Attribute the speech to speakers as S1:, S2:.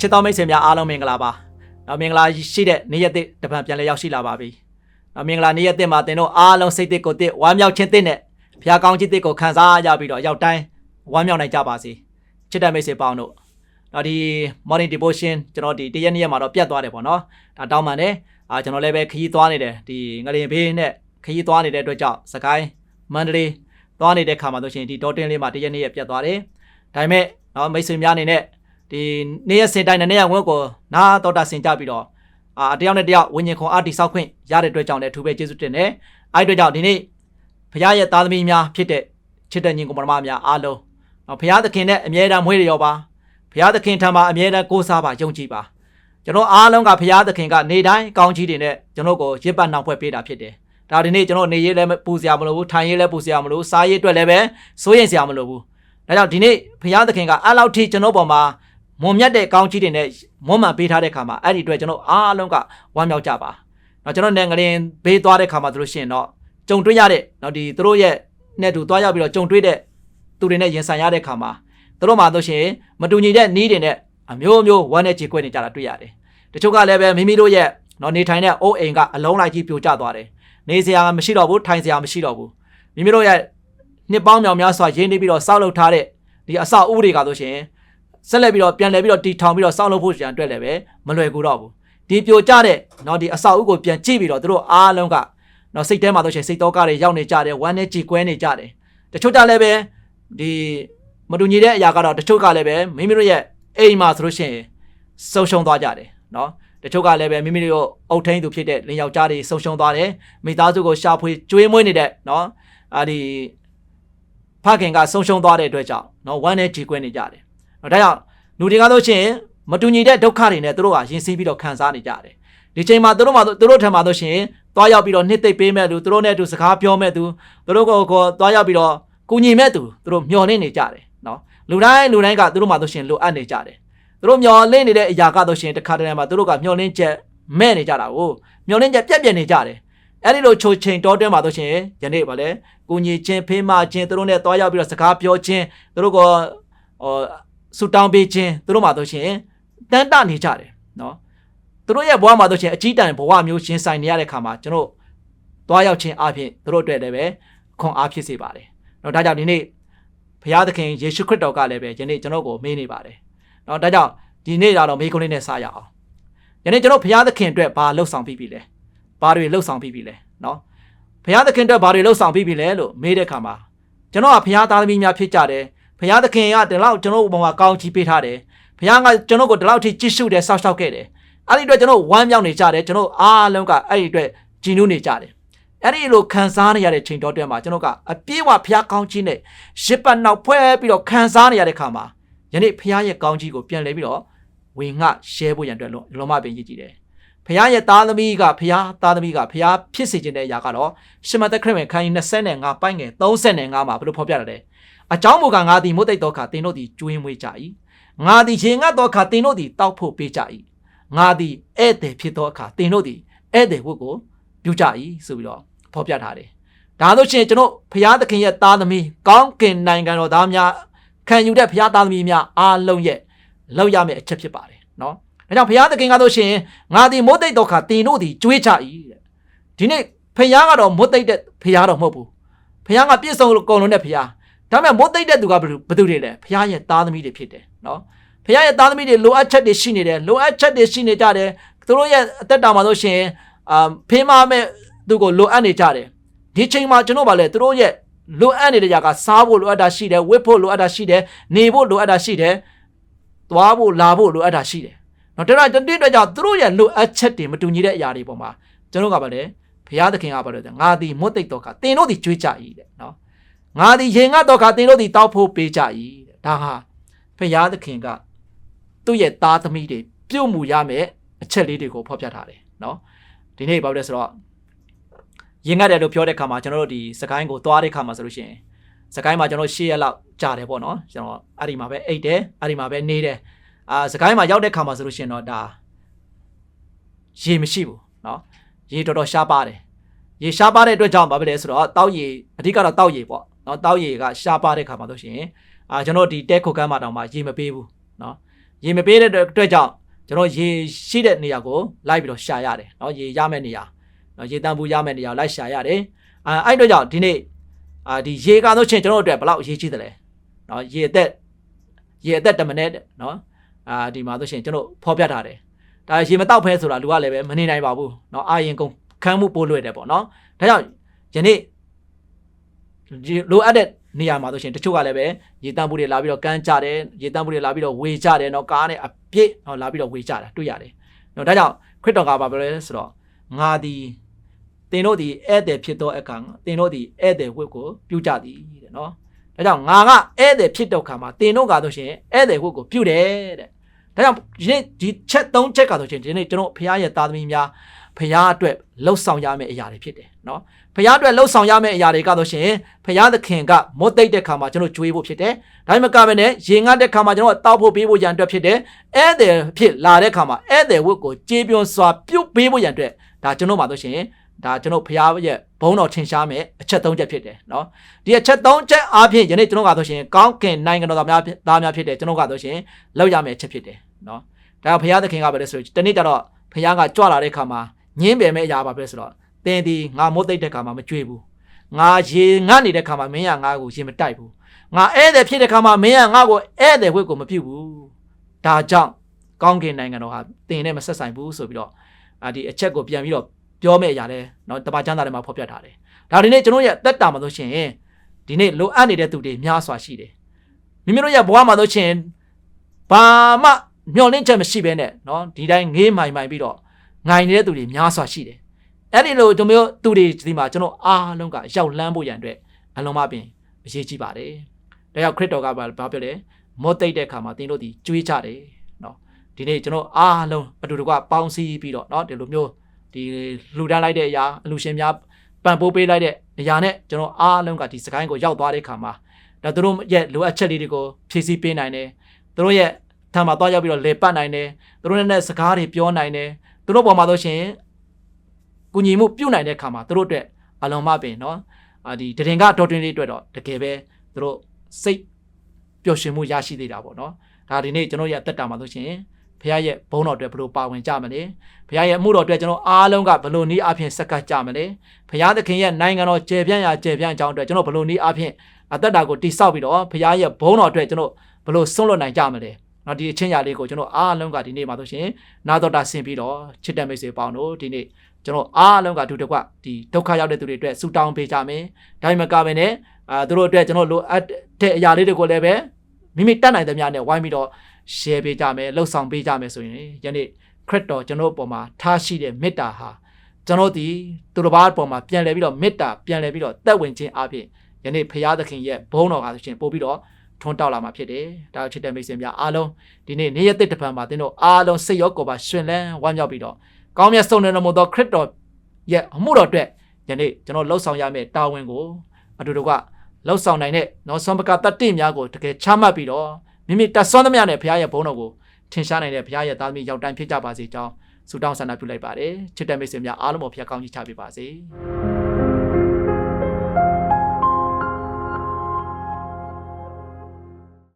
S1: ချစ်တော်မိတ်ဆွေများအားလုံးမင်္ဂလာပါ။နောက်မင်္ဂလာရှိတဲ့နေ့ရက်သစ်တပံပြန်လည်ရောက်ရှိလာပါပြီ။နောက်မင်္ဂလာနေ့ရက်သစ်မှာသင်တို့အားလုံးစိတ်သစ်ကိုယ်သစ်ဝမ်းမြောက်ခြင်းသစ်နဲ့ဖခင်ကောင်းခြင်းသစ်ကိုခံစားရပြီးတော့ရောက်တိုင်းဝမ်းမြောက်နိုင်ကြပါစေ။ချစ်တဲ့မိတ်ဆွေပေါင်းတို့နောက်ဒီ morning devotion ကျွန်တော်ဒီတရက်နေ့ရက်မှာတော့ပြတ်သွားတယ်ပေါ့နော်။ဒါတောင်းပန်တယ်။အာကျွန်တော်လည်းပဲခရီးသွားနေတယ်ဒီငရင်ဘေးနဲ့ခရီးသွားနေတဲ့အတွက်ကြောင့်စကိုင်းမန္တလေးသွားနေတဲ့ခါမှာဆိုရှင်ဒီဒေါ်တင်လေးမှာတရက်နေ့ရက်ပြတ်သွားတယ်။ဒါပေမဲ့နော်မိတ်ဆွေများအနေနဲ့ ဒီနေ့ရက်စင်တိုင်းနဲ့နေ့ရက်ဝက်ကိုနာတော်တာဆင်ကြပြီးတော့အာတယောက်နဲ့တယောက်ဝิญဉ်ခွန်အားတိဆောက်ခွင့်ရတဲ့အတွက်ကြောင့်လည်းအထူးပဲကျေးဇူးတင်တယ်။အဲ့ဒီအတွက်ကြောင့်ဒီနေ့ဘုရားရဲ့သားသမီးများဖြစ်တဲ့ချစ်တဲ့ညီကောင်မများအားလုံးနော်ဘုရားသခင်နဲ့အမြဲတမ်းမွေးရရောပါဘုရားသခင်ထံမှာအမြဲတမ်းကိုးစားပါယုံကြည်ပါကျွန်တော်အားလုံးကဘုရားသခင်ကနေတိုင်းကောင်းကြီးတွေနဲ့ကျွန်တော်ကိုရစ်ပတ်နှောက်ဖွဲ့ပေးတာဖြစ်တယ်။ဒါဒီနေ့ကျွန်တော်နေရေးလည်းပူစရာမလိုဘူးထိုင်ရေးလည်းပူစရာမလိုဘူးစားရေးအတွက်လည်းပဲစိုးရင်စရာမလိုဘူး။ဒါကြောင့်ဒီနေ့ဘုရားသခင်ကအဲ့လောက်ထိကျွန်တော်ပေါ်မှာ မွန်မြတ်တဲ့ကောင်းကြီးတွေနဲ့မွန်မှန်ပေးထားတဲ့ခါမှာအဲ့ဒီအတွက်ကျွန်တော်အားလုံးကဝမ်းမြောက်ကြပါ။နော်ကျွန်တော်နဲ့ငရင်ဘေးသွားတဲ့ခါမှာတို့ရှင်တော့ကြုံတွေ့ရတဲ့နော်ဒီတို့ရဲ့နဲ့တူသွားရောက်ပြီးတော့ကြုံတွေ့တဲ့သူတွေနဲ့ရင်ဆိုင်ရတဲ့ခါမှာတို့မှတို့ရှင်မတူညီတဲ့နီးတွေနဲ့အမျိုးမျိုးဝမ်းနဲ့ကြေကွက်နေကြတာတွေ့ရတယ်။တချို့ကလည်းပဲမိမိတို့ရဲ့နော်နေထိုင်တဲ့အိုးအိမ်ကအလုံးလိုက်ကြီးပြိုကျသွားတယ်။နေစရာမရှိတော့ဘူးထိုင်စရာမရှိတော့ဘူး။မိမိတို့ရဲ့နှစ်ပေါင်းမြောင်များစွာရင်းနှီးပြီးတော့စောက်လုပ်ထားတဲ့ဒီအဆောက်အဦတွေကဆိုရှင် ဆက်လက်ပြီးတော့ပြန်လည်ပြီးတော့တီထောင်ပြီးတော့စောက်လုပ်ဖို့ကြံအတွက်လည်းပဲမလွယ်ကူတော့ဘူးဒီပြိုကျတဲ့เนาะဒီအဆောက်အဦကိုပြန်ကြည့်ပြီးတော့တို့အားလုံးကเนาะစိတ်ထဲမှာဆိုရှင်စိတ်တော့ကတွေရောက်နေကြတယ်ဝမ်းနဲ့ကြည်ကွဲနေကြတယ်တချို့ကြလည်းပဲဒီမတူညီတဲ့အရာကတော့တချို့ကလည်းပဲမိမိတို့ရဲ့အိမ်မှာဆိုလို့ရှိရင်ဆုံရှုံသွားကြတယ်เนาะတချို့ကလည်းပဲမိမိတို့အုတ်ထင်းသူဖြစ်တဲ့လင်ယောက်ျားတွေဆုံရှုံသွားတယ်မိသားစုကိုရှာဖွေကျွေးမွေးနေတဲ့เนาะအာဒီဖခင်ကဆုံရှုံသွားတဲ့အတွက်ကြောင့်เนาะဝမ်းနဲ့ကြည်ကွဲနေကြတယ်။ ဒါကြောင့်လူတွေကဆိုရှင်မတူညီတဲ့ဒုက္ခတွေနဲ့သူတို့ကရင်ဆင်းပြီးတော့ခံစားနေကြတယ်။ဒီချိန်မှာသူတို့မှသူတို့ထံမှာဆိုရှင်သွားရောက်ပြီးတော့နှစ်သိမ့်ပေးမဲ့သူသူတို့နဲ့အတူစကားပြောမဲ့သူသူတို့ကိုကိုသွားရောက်ပြီးတော့ကူညီမဲ့သူသူတို့မျှော်လင့်နေကြတယ်နော်။လူတိုင်းလူတိုင်းကသူတို့မှဆိုရှင်လိုအပ်နေကြတယ်။သူတို့မျှော်လင့်နေတဲ့အရာကဆိုရှင်တစ်ခါတည်းမှာသူတို့ကမျှော်လင့်ချက်မဲ့နေကြတာကိုမျှော်လင့်ချက်ပြက်ပြက်နေကြတယ်။အဲ့ဒီလိုချိုချိန်တောတွင်းမှာဆိုရှင်ယနေ့ပါလေကိုညီချင်းဖေးမချင်းသူတို့နဲ့တွားရောက်ပြီးတော့စကားပြောချင်းသူတို့ကဟော ဆူတောင်းပေးခြင်းသူတို့မှာဆိုရှင်တန်တနေကြတယ်နော်သူတို့ရဲ့ဘဝမှာဆိုရှင်အကြီးတန်းဘဝမျိုးရှင်ဆိုင်နေရတဲ့ခါမှာကျွန်တော်တွားရောက်ခြင်းအပြင်သူတို့အတွက်လည်းပဲခွန်အားဖြစ်စေပါတယ်နော်ဒါကြောင့်ဒီနေ့ဘုရားသခင်ယေရှုခရစ်တော်ကလည်းပဲယနေ့ကျွန်တော်ကိုမေးနေပါတယ်နော်ဒါကြောင့်ဒီနေ့တော့မေးခွန်းလေးနဲ့စရအောင်ယနေ့ကျွန်တော်ဘုရားသခင်အတွက်ဘာလှုပ်ဆောင်ပြီးပြီလဲဘာတွေလှုပ်ဆောင်ပြီးပြီလဲနော်ဘုရားသခင်အတွက်ဘာတွေလှုပ်ဆောင်ပြီးပြီလဲလို့မေးတဲ့ခါမှာကျွန်တော်ကဘုရားသားသမီးများဖြစ်ကြတယ် ဘုရားသခင်ကဒီလောက်ကျွန်တော်ဘုံမှာကောင်းချီးပေးထားတယ်ဘုရားကကျွန်တော်ကိုဒီလောက်ထိကြည့်ရှုတယ်စောင့်ရှောက်ခဲ့တယ်အဲ့ဒီအတွက်ကျွန်တော်ဝမ်းမြောက်နေကြတယ်ကျွန်တော်အားလုံးကအဲ့ဒီအတွက်ကြည်နူးနေကြတယ်အဲ့ဒီလိုခံစားနေရတဲ့ချိန်တော်တွဲမှာကျွန်တော်ကအပြေးဝဖျားကောင်းခြင်းနဲ့ရစ်ပတ်နောက်ဖွဲပြီးတော့ခံစားနေရတဲ့ခါမှာယနေ့ဖျားရဲ့ကောင်းကြီးကိုပြန်လဲပြီးတော့ဝင်ငှရှဲဖို့ရန်အတွက်လုံးမပင်ရည်ကြည့်တယ်ဖျားရဲ့သားသမီးကဖျားသားသမီးကဖျားဖြစ်စေခြင်းတဲ့အရာကတော့ရှမသက်ခရစ်ဝင်ခန်းကြီး25ပိုင်းငယ်35မှာဘယ်လိုဖော်ပြရလဲ အကြောင်းမူကားငါသည်မုတ်တိတ်သောခါသင်တို့သည်ကျွေးမွေးကြ၏ငါသည်ရေငတ်သောခါသင်တို့သည်တောက်ဖို့ပေးကြ၏ငါသည်ဧည့်သည်ဖြစ်သောအခါသင်တို့သည်ဧည့်သည်ဝတ်ကိုပြုကြ၏ဆိုပြီးတော့ဖော်ပြထားတယ်ဒါဆိုရှင်ကျွန်တော်ဘုရားသခင်ရဲ့သားသမီးကောင်းကင်နိုင်ငံတော်သားများခံယူတဲ့ဘုရားသားသမီးများအားလုံးရဲ့လောက်ရမယ့်အချက်ဖြစ်ပါတယ်နော်ဒါကြောင့်ဘုရားသခင်ကဆိုရှင်ငါသည်မုတ်တိတ်သောခါသင်တို့သည်ကျွေးကြ၏တဲ့ဒီနေ့ဘုရားကတော့မုတ်တိတ်တဲ့ဘုရားတော်မဟုတ်ဘူးဘုရားကပြည့်စုံကုန်လုံးတဲ့ဘုရား ဒါပေမဲ့မုတ်သိတဲ့သူကဘယ်သူဘယ်သူတွေလဲဖခင်ရဲ့သားသမီးတွေဖြစ်တယ်နော်ဖခင်ရဲ့သားသမီးတွေလိုအပ်ချက်တွေရှိနေတယ်လိုအပ်ချက်တွေရှိနေကြတယ်သူတို့ရဲ့အသက်တာမှာဆိုရှင်အာဖေးမမဲ့သူကိုလိုအပ်နေကြတယ်ဒီချိန်မှာကျွန်တော်ဗာလဲသူတို့ရဲ့လိုအပ်နေတဲ့ຢာကစားဖို့လိုအပ်တာရှိတယ်ဝတ်ဖို့လိုအပ်တာရှိတယ်နေဖို့လိုအပ်တာရှိတယ်သွားဖို့လာဖို့လိုအပ်တာရှိတယ်နော်ဒါတော့တတိအတွက်ကြောင့်သူတို့ရဲ့လိုအပ်ချက်တွေမတူညီတဲ့အရာတွေပေါ်မှာကျွန်တော်ကဗာလဲဘုရားသခင်ကဗာလဲငါသည်မွတ်သိတော့ကတင်တို့သည်ကြွေးကြ၏တဲ့နော် ငါသည်ရင်ငတ်တော့ခါသင်တို့သည်တောက်ဖို့ပေးကြ၏တဲ့ဒါဟာဖရာသခင်ကသူ့ရဲ့သားသမီးတွေပြုတ်မှုရမယ်အချက်လေးတွေကိုဖော်ပြထားတယ်နော်ဒီနေ့ဘာလို့လဲဆိုတော့ရင်ငတ်တယ်လို့ပြောတဲ့ခါမှာကျွန်တော်တို့ဒီစကိုင်းကိုသွားတဲ့ခါမှာဆိုလို့ရှိရင်စကိုင်းမှာကျွန်တော်၈ရက်လောက်ကြာတယ်ပေါ့နော်ကျွန်တော်အဲ့ဒီမှာပဲအိတ်တယ်အဲ့ဒီမှာပဲနေတယ်အာစကိုင်းမှာရောက်တဲ့ခါမှာဆိုလို့ရှိရင်တော့ဒါရေမရှိဘူးနော်ရေတော်တော်ရှားပါတယ်ရေရှားပါတဲ့အတွက်ကြောင့်ဘာဖြစ်လဲဆိုတော့တောက်ရေအဓိကတော့တောက်ရေပေါ့ နော်တောက်ရေကရှားပါတဲ့ခါမှာဆိုရှင်အာကျွန်တော်ဒီတဲခုတ်ကမ်းမှာတောင်မှရေမပေးဘူးနော် ရေမပေးတဲ့အတွက်ကြောင့်ကျွန်တော်ရေရှိတဲ့နေရာကိုလိုက်ပြီးတော့ရှာရတယ်เนาะရေရမယ့်နေရာเนาะရေတန်ဘူးရမယ့်နေရာကိုလိုက်ရှာရတယ်အာအဲ့အတွက်ကြောင့်ဒီနေ့အာဒီရေကားဆိုချင်းကျွန်တော်တို့အတွက်ဘယ်လောက်အရေးကြီးသလဲเนาะရေအသက်ရေအသက်တမနဲ့เนาะအာဒီမှာဆိုရှင်ကျွန်တော်ဖော်ပြထားတယ်ဒါရေမတောက်ဖဲဆိုတာလူကလည်းပဲမနေနိုင်ပါဘူးเนาะအာရင်ကုန်ခမ်းမှုပိုးလွယ်တယ်ပေါ့เนาะဒါကြောင့်ယနေ့ရေ လိုအပ်တဲ့နေရာမှာဆိုရှင်တချို့ကလည်းပဲရေတန့်ဘူးတွေလာပြီးတော့ကန်းကြတယ်ရေတန့်ဘူးတွေလာပြီးတော့ဝေကြတယ်เนาะကားနဲ့အပြည့်เนาะလာပြီးတော့ဝေကြတာတွေ့ရတယ်เนาะဒါကြောင့်ခရစ်တော်ကဘာပြောလဲဆိုတော့ငါဒီတင်တို့ဒီဧည့်သည်ဖြစ်သောအခါတင်တို့ဒီဧည့်သည်ဝတ်ကိုပြုကြသည်တဲ့เนาะဒါကြောင့်ငါကဧည့်သည်ဖြစ်တော့ခါမှာတင်တို့ကဆိုရှင်ဧည့်သည်ဝတ်ကိုပြုတယ်တဲ့ဒါကြောင့်ဒီနေ့ဒီချက်၃ချက်ကဆိုရှင်ဒီနေ့ကျွန်တော်ဖခင်ရဲ့သားသမီးများ ဖရာအတွက်လှုပ်ဆောင်ရမယ့်အရာတွေဖြစ်တယ်နော်ဖရာအတွက်လှုပ်ဆောင်ရမယ့်အရာတွေကတော့ရှင်ဖရာသခင်ကမွတ်သိပ်တဲ့ခါမှာကျွန်တော်ကြွေးဖို့ဖြစ်တယ်ဒါမှမကဘဲနဲ့ရေငတ်တဲ့ခါမှာကျွန်တော်တောက်ဖို့ပေးဖို့ရန်အတွက်ဖြစ်တယ်ဧည့်သည်ဖြစ်လာတဲ့ခါမှာဧည့်သည်ဝတ်ကိုကြေးပြွန်စွာပြုတ်ပေးဖို့ရန်အတွက်ဒါကျွန်တော်မှာတော့ရှင်ဒါကျွန်တော်ဖရားရဲ့ဘုန်းတော်ထင်ရှားမယ်အချက်၃ချက်ဖြစ်တယ်နော်ဒီအချက်၃ချက်အားဖြင့်ယနေ့ကျွန်တော်ကတော့ရှင်ကောင်းကင်နိုင်ငံတော်သားများသားများဖြစ်တယ်ကျွန်တော်ကတော့ရှင်လောက်ရမယ်အချက်ဖြစ်တယ်နော်ဒါကဖရားသခင်ကပဲလဲဆိုတနေ့ကျတော့ဖရားကကြွလာတဲ့ခါမှာ ညင်းပယ်မဲ့အရာပါပဲဆိုတော့သင်ဒီငါမုတ်သိပ်တဲ့ခါမှာမကြွေးဘူးငါရေငတ်နေတဲ့ခါမှာမင်းကငါ့ကိုရေမတိုက်ဘူးငါဧည့်သည်ဖြစ်တဲ့ခါမှာမင်းကငါ့ကိုဧည့်သည်ဝတ်ကိုမပြုတ်ဘူးဒါကြောင့်ကောင်းကင်နိုင်ငံတော်ဟာသင်နဲ့မဆက်ဆိုင်ဘူးဆိုပြီးတော့အာဒီအချက်ကိုပြန်ပြီးတော့ပြောမဲ့အရာလဲเนาะတပါးချမ်းသာတွေမှာဖော်ပြထားတယ်ဒါဒီနေ့ကျွန်တော်ရဲ့အသက်တာမှာဆိုရှင်ဒီနေ့လိုအပ်နေတဲ့သူတွေများစွာရှိတယ်မိမိတို့ရဲ့ဘဝမှာဆိုရှင်ဘာမှမျောလင့်ချက်မရှိဘဲနဲ့เนาะဒီတိုင်းငေးမိုင်မိုင်ပြီးတော့ ငိုင်နေတဲ့သူတွေများစွာရှိတယ်အဲ့ဒီလိုတို့မျိုးသူတွေဒီမှာကျွန်တော်အားလုံးကရောက်လန်းဖို့ရန်အတွက်အလုံးမပင်အရေးကြီးပါတယ်ဒါကြောင့်ခရစ်တော်ကဘာပြောလဲမောတိတ်တဲ့အခါမှာသင်တို့ဒီကြွေးကြတယ်နော်ဒီနေ့ကျွန်တော်အားလုံးအတူတကွပေါင်းစည်းပြီးတော့နော်ဒီလိုမျိုးဒီလှူဒါန်းလိုက်တဲ့အရာအလူရှင်များပံ့ပိုးပေးလိုက်တဲ့အရာနဲ့ကျွန်တော်အားလုံးကဒီစကိုင်းကိုရောက်သွားတဲ့အခါမှာဒါသူတို့ရဲ့လိုအပ်ချက်လေးတွေကိုဖြည့်ဆည်းပေးနိုင်တယ်သူတို့ရဲ့ထံမှာသွားရောက်ပြီးတော့လေပတ်နိုင်တယ်သူတို့နဲ့စကားတွေပြောနိုင်တယ် သူတို့ပေါ်မှာဆိုရှင်ကုညီမှုပြုတ်နိုင်တဲ့ခါမှာသူတို့အတွက်အလွန်မှပင်နော်ဒီတရင်ကဒေါ်တွင်လေးအတွက်တော့တကယ်ပဲသူတို့စိတ်ပျော်ရွှင်မှုရရှိသေးတာပေါ့နော်ဒါဒီနေ့ကျွန်တော်ရတက်တာမှာဆိုရှင်ဘုရားရဲ့ဘုန်းတော်အတွက်ဘယ်လိုပါဝင်ကြမလဲဘုရားရဲ့အမှုတော်အတွက်ကျွန်တော်အားလုံးကဘယ်လိုနည်းအားဖြင့်ဆက်ကပ်ကြမလဲဘုရားသခင်ရဲ့နိုင်ငံတော်ကျေပြန့်ရာကျေပြန့်အကြောင်းအတွက်ကျွန်တော်ဘယ်လိုနည်းအားဖြင့်အသက်တာကိုတိဆောက်ပြီးတော့ဘုရားရဲ့ဘုန်းတော်အတွက်ကျွန်တော်ဘယ်လိုဆွန့်လွတ်နိုင်ကြမလဲ နော်ဒီအချင်းရာလေးကိုကျွန်တော်အားလုံးကဒီနေ့မှာဆိုရှင်နာတော်တာဆင်ပြီးတော့ချစ်တဲ့မိတ်ဆွေပေါင်းတို့ဒီနေ့ကျွန်တော်အားလုံးကဒုတကွဒီဒုက္ခရောက်တဲ့သူတွေအတွက်ဆူတောင်းပေးကြမယ်ဒါမှမကပဲနဲ့အာသူတို့အတွက်ကျွန်တော်လိုအပ်တဲ့အရာလေးတွေကိုလည်းပဲမိမိတတ်နိုင်တဲ့များနဲ့ဝိုင်းပြီးတော့ share ပေးကြမယ်လှုပ်ဆောင်ပေးကြမယ်ဆိုရင်ယနေ့ခရစ်တော်ကျွန်တော်အပေါ်မှာထားရှိတဲ့မေတ္တာဟာကျွန်တော်ဒီသူတစ်ပါးအပေါ်မှာပြန်လဲပြီးတော့မေတ္တာပြန်လဲပြီးတော့တက်ဝင်ခြင်းအပြင်ယနေ့ဖရာသခင်ရဲ့ဘုန်းတော်ကဆိုရှင်ပို့ပြီးတော့ ထွန်းတောက်လာမှာဖြစ်တယ်။ဒါချစ်တဲ့မိတ်ဆွေများအားလုံးဒီနေ့နေ့ရက်တစ်တပံမှာသင်တို့အားလုံးစိတ်ရောကိုယ်ပါရှင်လန်းဝမ်းမြောက်ပြီးတော့ကောင်းမြတ်ဆုံးတဲ့တော်မူသောခရစ်တော်ရဲ့အမှုတော်အတွက်ယနေ့ကျွန်တော်လှုပ်ဆောင်ရမယ့်တာဝန်ကိုအတူတူကလှုပ်ဆောင်နိုင်တဲ့နော်ဆွမ်းပကတတိများကိုတကယ်ချမှတ်ပြီးတော့မိမိတတ်ဆွမ်းသမျှနဲ့ဘုရားရဲ့ဘုန်းတော်ကိုထင်ရှားနိုင်တဲ့ဘုရားရဲ့သားသမီးရောက်တိုင်းဖြစ်ကြပါစေကြောင်းဆုတောင်းဆန္ဒပြုလိုက်ပါတယ်ချစ်တဲ့မိတ်ဆွေများအားလုံးကိုဖျက်ကောင်းကြီးချပေးပါစေ။